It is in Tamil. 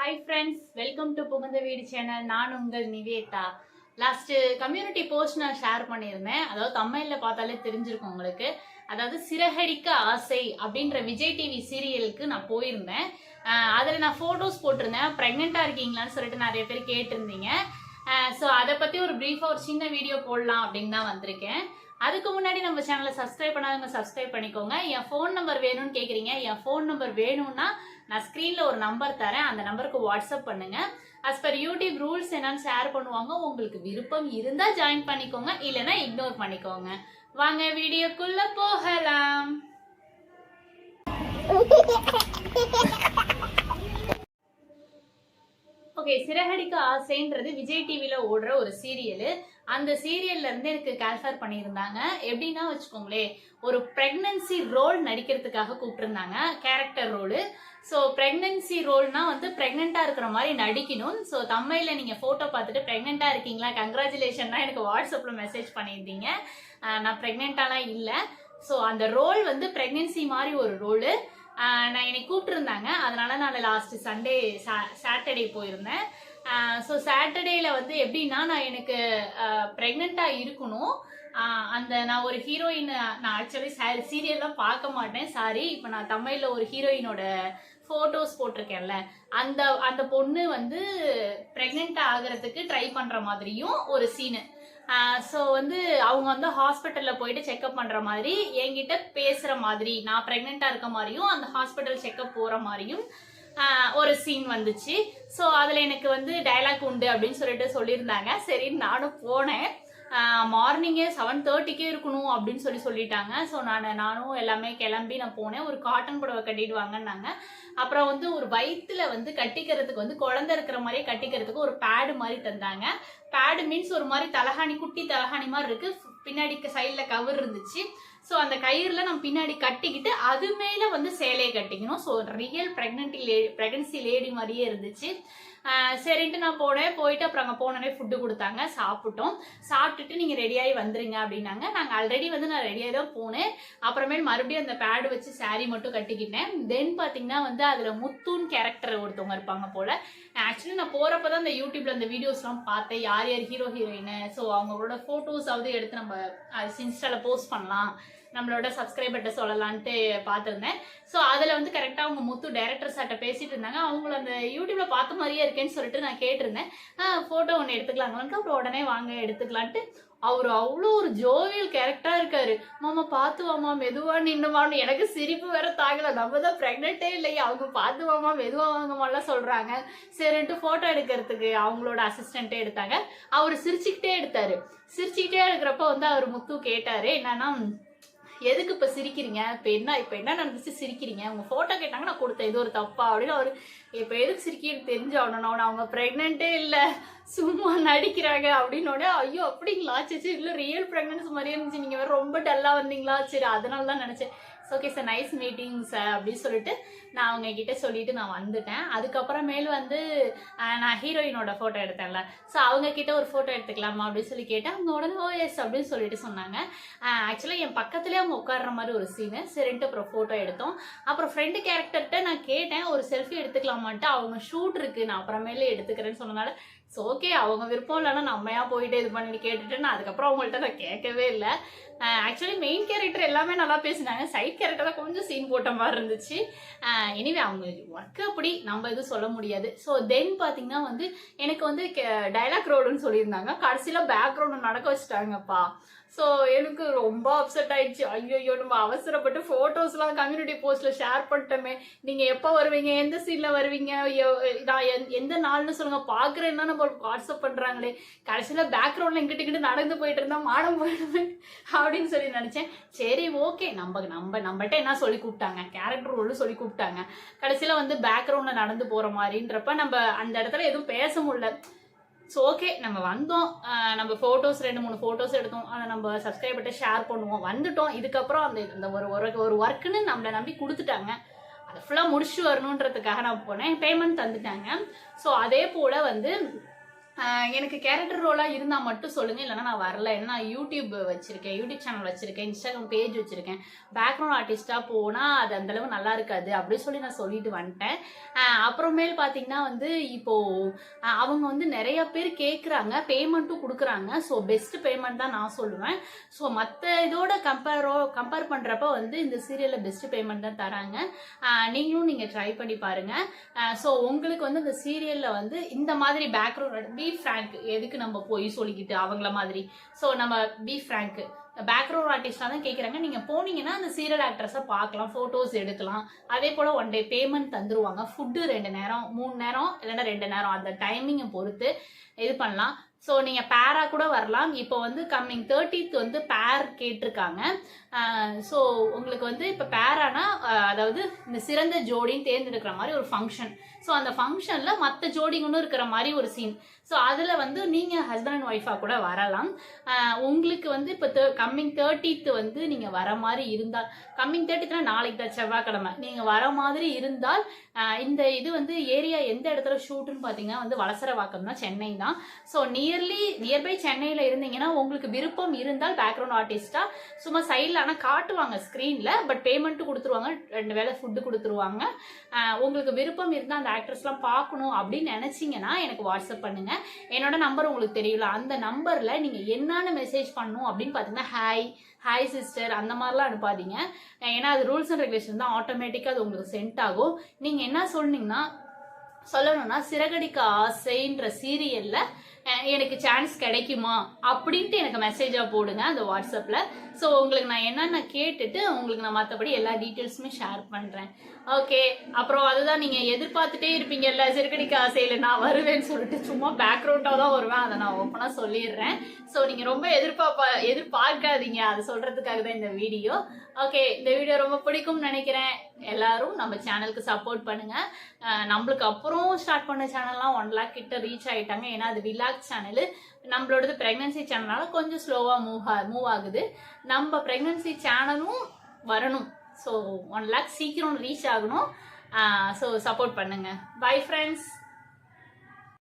ஹாய் ஃப்ரெண்ட்ஸ் வெல்கம் டு புகுந்த வீடு சேனல் நான் உங்கள் நிவேதா. லாஸ்ட்டு கம்யூனிட்டி போஸ்ட் நான் ஷேர் பண்ணியிருந்தேன். அதாவது தமிழில் பார்த்தாலே தெரிஞ்சிருக்கும் உங்களுக்கு. அதாவது சிறகடிக்க ஆசை அப்படின்ற விஜய் டிவி சீரியலுக்கு நான் போயிருந்தேன். அதில் நான் ஃபோட்டோஸ் போட்டிருந்தேன். ப்ரெக்னெண்ட்டாக இருக்கீங்களான்னு சொல்லிட்டு நிறைய பேர் கேட்டிருந்தீங்க. ஸோ அதை பற்றி ஒரு ப்ரீஃபாக ஒரு சின்ன வீடியோ போடலாம் அப்படின்னு தான் வந்திருக்கேன். அதுக்கு முன்னாடி நம்ம சேனலை சப்ஸ்கிரைப் பண்ணாதவங்க சப்ஸ்கிரைப் பண்ணிக்கோங்க. என் ஃபோன் நம்பர் வேணும்னு கேட்குறீங்க என் ஃபோன் நம்பர் வேணும்னா நான் ஸ்க்ரீனில் ஒரு நம்பர் தரேன். அந்த நம்பருக்கு வாட்ஸ்அப் பண்ணுங்க. அஸ் பர் யூடியூப் ரூல்ஸ் என்னன்னு ஷேர் பண்ணுவாங்க. உங்களுக்கு விருப்பம் இருந்தால் ஜாயின் பண்ணிக்கோங்க. இல்லைன்னா இக்னோர் பண்ணிக்கோங்க. வாங்க வீடியோக்குள்ள போகலாம். ஓகே சிறகடிக்க ஆசைன்றது விஜய் டிவியில் ஓடுற ஒரு சீரியலு அந்த சீரியல்ல இருந்து எனக்கு கேல்ஃபர் பண்ணியிருந்தாங்க. எப்படின்னா வச்சுக்கோங்களேன் ஒரு பிரெக்னன்சி ரோல் நடிக்கிறதுக்காக கூப்பிட்டுருந்தாங்க. கேரக்டர் ரோலு ஸோ ப்ரெக்னன்சி ரோல்னா வந்து ப்ரெக்னெண்ட்டாக இருக்கிற மாதிரி நடிக்கணும். ஸோ தம்மையில் நீங்கள் ஃபோட்டோ பார்த்துட்டு ப்ரெக்னெண்ட்டாக இருக்கீங்களா? கங்க்ராச்சுலேஷன்னா எனக்கு வாட்ஸ்அப்பில் மெசேஜ் பண்ணியிருந்தீங்க. நான் ப்ரெக்னெண்ட்டாலாம் இல்லை. ஸோ அந்த ரோல் வந்து ப்ரெக்னென்சி மாதிரி ஒரு ரோலு நான் என்னை கூப்பிட்டுருந்தாங்க. அதனால நான் லாஸ்ட் சண்டே சாட்டர்டே போயிருந்தேன். ஸோ சாட்டர்டேல வந்து எப்படின்னா நான் எனக்கு ப்ரெக்னெண்ட்டாக இருக்கணும். அந்த நான் ஒரு ஹீரோயின் நான் ஆக்சுவலி சீரியல்லாம் பார்க்க மாட்டேன். சாரி இப்போ நான் தமிழில் ஒரு ஹீரோயினோட ஃபோட்டோஸ் போட்டிருக்கேன்ல. அந்த அந்த பொண்ணு வந்து ப்ரெக்னெண்ட் ஆகிறதுக்கு ட்ரை பண்ணுற மாதிரியும் ஒரு சீனு ஸோ வந்து அவங்க வந்து ஹாஸ்பிட்டலில் போயிட்டு செக்அப் பண்ணுற மாதிரி என்கிட்ட பேசுகிற மாதிரி நான் ப்ரெக்னெண்ட்டாக இருக்க மாதிரியும் அந்த ஹாஸ்பிட்டல் செக்அப் போகிற மாதிரியும் ஒரு சீன் வந்துச்சு. ஸோ அதில் எனக்கு வந்து டைலாக் உண்டு அப்படின்னு சொல்லிட்டு சொல்லியிருந்தாங்க. சரி நானும் போனேன். மார்னிங்கே செவன் தேர்ட்டிக்கே இருக்கணும் அப்படின்னு சொல்லி சொல்லிட்டாங்க. ஸோ நான் நானும் எல்லாமே கிளம்பி நான் போனேன். ஒரு காட்டன் புடவை கட்டிட்டு வாங்கினாங்க அப்புறம் வந்து ஒரு வயிற்றுல வந்து கட்டிக்கிறதுக்கு வந்து குழந்தை இருக்கிற மாதிரியே கட்டிக்கிறதுக்கு ஒரு பேடு மாதிரி தந்தாங்க. பேடு மீன்ஸ் ஒரு மாதிரி தலகாணி குட்டி தலகாணி மாதிரி இருக்குது பின்னாடி சைடில் கவர் இருந்துச்சு. ஸோ அந்த கயிறுல நம்ம பின்னாடி கட்டிக்கிட்டு அது மேலே வந்து சேலையை கட்டிக்கணும். ஸோ ரியல் ப்ரெக்னென்ட்டி லே ப்ரெக்னன்சி லேடி மாதிரியே இருந்துச்சு. சரின்ட்டு நான் போனேன் போயிட்டு அப்புறம் அங்கே போனோடனே ஃபுட்டு கொடுத்தாங்க. சாப்பிட்டோம். சாப்பிட்டுட்டு நீங்கள் ரெடியாகி வந்துருங்க அப்படின்னாங்க. நாங்கள் ஆல்ரெடி வந்து நான் ரெடியாக தான் போனேன். அப்புறமேல் மறுபடியும் அந்த பேடு வச்சு saree மட்டும் கட்டிக்கிட்டேன். தென் பார்த்தீங்கன்னா வந்து அதில் முத்துன் கேரக்டர் ஒருத்தவங்க இருப்பாங்க போல். ஆக்சுவலி நான் போகிறப்ப தான் அந்த யூடியூப்ல அந்த வீடியோஸ்லாம் பார்த்தேன். யார் யார் ஹீரோ ஹீரோயின் ஸோ அவங்களோட ஃபோட்டோஸாவது எடுத்து நம்ம இன்ஸ்டாவில் போஸ்ட் பண்ணலாம். நம்மளோட சப்ஸ்கிரைபர்கிட்ட சொல்லலான்ட்டு பார்த்துருந்தேன். ஸோ அதில் வந்து கரெக்டாக அவங்க முத்து டேரக்டர் சார்ட்ட பேசிட்டு இருந்தாங்க. அவங்கள அந்த யூடியூப்ல பார்த்த மாதிரியே இருக்கேன்னு சொல்லிட்டு நான் கேட்டிருந்தேன். ஃபோட்டோ ஒன்று எடுத்துக்கலாங்களான்ட்டு. அப்புறம் உடனே வாங்க எடுத்துக்கலான்ட்டு அவர் அவ்வளோ ஒரு ஜோவியல் கேரக்டரா இருக்காரு. மாமா பார்த்துவாமா மெதுவா நின்னுமான்னு எனக்கு சிரிப்பு வேற தாங்கல. நம்ம தான் ப்ரெக்னென்ட்டே இல்லையே. அவங்க பார்த்துவாமா மெதுவா வாங்கமாலாம் சொல்றாங்க. சரின்ட்டு போட்டோ எடுக்கிறதுக்கு அவங்களோட அசிஸ்டன்ட்டே எடுத்தாங்க. அவர் சிரிச்சுக்கிட்டே எடுத்தாரு. சிரிச்சுக்கிட்டே எடுக்கிறப்ப வந்து அவர் முத்து கேட்டாரு என்னன்னா எதுக்கு இப்போ சிரிக்கிறீங்க? இப்போ என்ன இப்போ என்ன நடந்துச்சு சிரிக்கிறீங்க? உங்கள் ஃபோட்டோ கேட்டாங்க நான் கொடுத்தேன். இது ஒரு தப்பா? அப்படின்னு அவர் இப்போ எதுக்கு சிரிக்கின்னு தெரிஞ்சாகணும் நான் அவங்க ப்ரெக்னென்ட்டே இல்லை சும்மா நடிக்கிறாங்க அப்படின்னோட ஐயோ அப்படிங்களா? சரி இல்லை ரியல் ப்ரெக்னன்சி மாதிரியே இருந்துச்சு. நீங்கள் வேறு ரொம்ப டல்லாக வந்தீங்களா? சரி அதனால தான் நினச்சேன். Okay sir nice meeting sir அப்படின்னு சொல்லிட்டு நான் அவங்க கிட்ட சொல்லிட்டு நான் வந்துட்டேன். அதுக்கப்புறமேல் வந்து நான் ஹீரோயினோட ஃபோட்டோ எடுத்தேன்ல. ஸோ அவங்க கிட்ட ஒரு ஃபோட்டோ எடுத்துக்கலாமா அப்படின்னு சொல்லி கேட்டேன். அவங்க உடனே oh, ஓ எஸ் அப்படின்னு சொல்லிட்டு சொன்னாங்க. ஆக்சுவலாக என் பக்கத்துலேயே அவங்க உட்கார்ற மாதிரி ஒரு சீனு சரின்ட்டு அப்புறம் ஃபோட்டோ எடுத்தோம். அப்புறம் ஃப்ரெண்டு கேரக்டர்கிட்ட நான் கேட்டேன். ஒரு செல்ஃபி எடுத்துக்கலாம் மட்டும் அவங்க ஷூட் இருக்கு நான் அப்புறமேலே எடுத்துக்கிறேன்னு சொன்னனால ஸோ ஓகே அவங்க விருப்பம் இல்லைன்னா நம்ம ஏன் போயிட்டு இது பண்ணி கேட்டுட்டு? நான் அதுக்கப்புறம் அவங்கள்ட்ட நான் கேட்கவே இல்லை. ஆக்சுவலி மெயின் கேரக்டர் எல்லாமே நல்லா பேசினாங்க. சைட் கேரக்டராக கொஞ்சம் சீன் போட்ட மாதிரி இருந்துச்சு. எனிவே அவங்க ஒர்க்கு அப்படி நம்ம எதுவும் சொல்ல முடியாது. ஸோ தென் பார்த்தீங்கன்னா வந்து எனக்கு வந்து டைலாக் ரோடுன்னு சொல்லியிருந்தாங்க. கடைசியில் பேக்ரவுண்டு நடக்க வச்சுட்டாங்கப்பா. ஸோ எனக்கு ரொம்ப அப்செட் ஆயிடுச்சு. ஐயோ நம்ம அவசரப்பட்டு ஃபோட்டோஸ்லாம் கம்யூனிட்டி போஸ்ட்டில் ஷேர் பண்ணிட்டோமே. நீங்கள் எப்போ வருவீங்க? எந்த சீனில் வருவீங்க? நான் எந்த- எந்த நாள்னு சொல்லுங்கள் பார்க்குறேன்னா நம்ம வாட்ஸ்அப் பண்ணுறாங்களே கடைசியில் பேக்ரவுண்டில் எங்கிட்ட இங்கிட்டு நடந்து போயிட்டு இருந்தால் மாடம் போயிடுவேன் அப்படின்னு சொல்லி நினச்சேன். சரி ஓகே நம்ம நம்ம நம்மள்ட்ட என்ன சொல்லி கூப்பிட்டாங்க? கேரக்டர் ரோல் சொல்லி கூப்பிட்டாங்க. கடைசியில் வந்து பேக்ரவுண்டில் நடந்து போகிற மாதிரின்றப்ப நம்ம அந்த இடத்துல எதுவும் பேச முடியல. ஸோ ஓகே நம்ம வந்தோம். நம்ம ஃபோட்டோஸ் ரெண்டு மூணு ஃபோட்டோஸ் எடுத்தோம். அதை நம்ம சப்ஸ்கிரைபர்கிட்ட ஷேர் பண்ணுவோம். வந்துட்டோம். இதுக்கப்புறம் அந்த இந்த ஒரு ஒரு ஒரு ஒர்க்குன்னு நம்மளை நம்பி கொடுத்துட்டாங்க. அதை ஃபுல்லாக முடிச்சு வரணுன்றதுக்காக நான் போனேன். பேமெண்ட் தந்துட்டாங்க. ஸோ அதே போல் வந்து எனக்கு கேரக்டர் ரோலாக இருந்தால் மட்டும் சொல்லுங்கள் இல்லைன்னா நான் வரல. ஏன்னா நான் யூடியூப் வச்சுருக்கேன் யூடியூப் சேனல் வச்சுருக்கேன் இன்ஸ்டாகிராம் பேஜ் வச்சுருக்கேன். பேக்ரவுண்ட் ஆர்டிஸ்ட்டாக போனால் அது அந்தளவு நல்லா இருக்காது அப்படின்னு சொல்லி நான் சொல்லிட்டு வந்துட்டேன். அப்புறமேல் பார்த்தீங்கன்னா வந்து இப்போது அவங்க வந்து நிறைய பேர் கேட்குறாங்க பேமெண்ட்டும் கொடுக்குறாங்க. ஸோ பெஸ்ட் பேமெண்ட் தான் நான் சொல்லுவேன். ஸோ மற்ற இதோட கம்பேரோ கம்பேர் பண்ணுறப்ப வந்து இந்த சீரியலில் பெஸ்ட் பேமெண்ட் தான் தராங்க. நீங்களும் நீங்கள் ட்ரை பண்ணி பாருங்கள் ஸோ உங்களுக்கு வந்து இந்த சீரியலில் வந்து இந்த மாதிரி பேக்ரவுண்ட் பி ஃப்ராங்க் எதுக்கு நம்ம போய் சொல்லிக்கிட்டு அவங்கள மாதிரி? ஸோ நம்ம பி ஃப்ராங்க் பேக்ரவுண்ட் ஆர்டிஸ்டாக தான் கேட்குறாங்க நீங்கள் போனீங்கன்னா அந்த சீரியல் ஆக்ட்ரஸை பார்க்கலாம் ஃபோட்டோஸ் எடுக்கலாம். அதே போல் ஒன் டே பேமெண்ட் தந்துருவாங்க. ஃபுட்டு ரெண்டு நேரம் மூணு நேரம் இல்லைன்னா ரெண்டு நேரம். அந்த டைமிங்கை பொறுத்து இது பண்ணலாம். ஸோ நீங்கள் பேராக கூட வரலாம். இப்போ வந்து கம்மிங் தேர்ட்டித் வந்து பேர் கேட்டிருக்காங்க. ஸோ உங்களுக்கு வந்து இப்போ பேரானா அதாவது இந்த சிறந்த ஜோடின்னு தேர்ந்தெடுக்கிற மாதிரி ஒரு ஃபங்க்ஷன் ஸோ அந்த ஃபங்க்ஷனில் மற்ற ஜோடிங்களும் இருக்கிற மாதிரி ஒரு சீன் ஸோ அதில் வந்து நீங்கள் ஹஸ்பண்ட் அண்ட் ஒய்ஃபாக கூட வரலாம். உங்களுக்கு வந்து இப்போ கம்மிங் தேர்ட்டித்து வந்து நீங்கள் வர மாதிரி இருந்தால் கம்மிங் தேர்ட்டித்துனா நாளைக்கு தான் செவ்வாய்க்கிழமை. நீங்கள் வர மாதிரி இருந்தால் இந்த இது வந்து ஏரியா எந்த இடத்துல ஷூட்டுன்னு பார்த்தீங்கன்னா வந்து வளசரவாக்கம் தான் சென்னை தான். ஸோ நியர்லி நியர்பை சென்னையில் இருந்தீங்கன்னா உங்களுக்கு விருப்பம் இருந்தால் பேக்ரவுண்ட் ஆர்டிஸ்ட்டாக சும்மா சைடில் ஆனால் காட்டுவாங்க ஸ்க்ரீனில் பட் பேமெண்ட்டு கொடுத்துருவாங்க. ரெண்டு வேளை ஃபுட்டு கொடுத்துருவாங்க. உங்களுக்கு விருப்பம் இருந்தால் அந்த ஆக்ட்ரஸ்லாம் பார்க்கணும் அப்படின்னு நினச்சிங்கன்னா எனக்கு வாட்ஸ்அப் பண்ணுங்கள் என்னோட நம்பர் உங்களுக்கு தெரியல அந்த நம்பரில் நீங்கள் என்னென்ன மெசேஜ் பண்ணணும் அப்படின்னு பார்த்தீங்கன்னா ஹாய் ஹாய் சிஸ்டர் அந்த மாதிரிலாம் அனுப்பாதீங்க. ஏன்னா அது ரூல்ஸ் அண்ட் ரெகுலேஷன் தான் ஆட்டோமேட்டிக்காக அது உங்களுக்கு சென்ட் ஆகும். நீங்கள் என்ன சொன்னீங்கன்னா சொல்லணும்னா சிறகடிக்க ஆசைன்ற சீரியல்ல எனக்கு சான்ஸ் கிடைக்குமா அப்படின்ட்டு எனக்கு மெசேஜாக போடுங்க அந்த வாட்ஸ்அப்பில் ஸோ உங்களுக்கு நான் என்னென்ன கேட்டுட்டு உங்களுக்கு நான் மற்றபடி எல்லா டீட்டெயில்ஸுமே ஷேர் பண்ணுறேன் ஓகே அப்புறம் அதுதான் நீங்கள் எதிர்பார்த்துட்டே இருப்பீங்கல்ல சிறுகடிக்க ஆசையில் நான் வருவேன்னு சொல்லிட்டு சும்மா பேக்ரவுண்டாக தான் வருவேன். அதை நான் ஓப்பனாக சொல்லிடுறேன். ஸோ நீங்கள் ரொம்ப எதிர்பார்ப்பா எதிர்பார்க்காதீங்க. அதை சொல்கிறதுக்காக தான் இந்த வீடியோ ஓகே இந்த வீடியோ ரொம்ப பிடிக்கும்னு நினைக்கிறேன். எல்லாரும் நம்ம சேனலுக்கு சப்போர்ட் பண்ணுங்க. நம்மளுக்கு அப்புறம் ஸ்டார்ட் பண்ண சேனல்லாம் ஒன் லேக் கிட்ட ரீச் ஆயிட்டாங்க. ஏன்னா அது விலாக் சேனல் நம்மளோடது ப்ரெக்னன்சி சேனல்னால கொஞ்சம் ஸ்லோவாக மூவ் மூவ் ஆகுது. நம்ம ப்ரெக்னன்சி சேனலும் வரணும். ஸோ ஒன் லேக் சீக்கிரம் ரீச் ஆகணும். ஸோ சப்போர்ட் பண்ணுங்க. Bye friends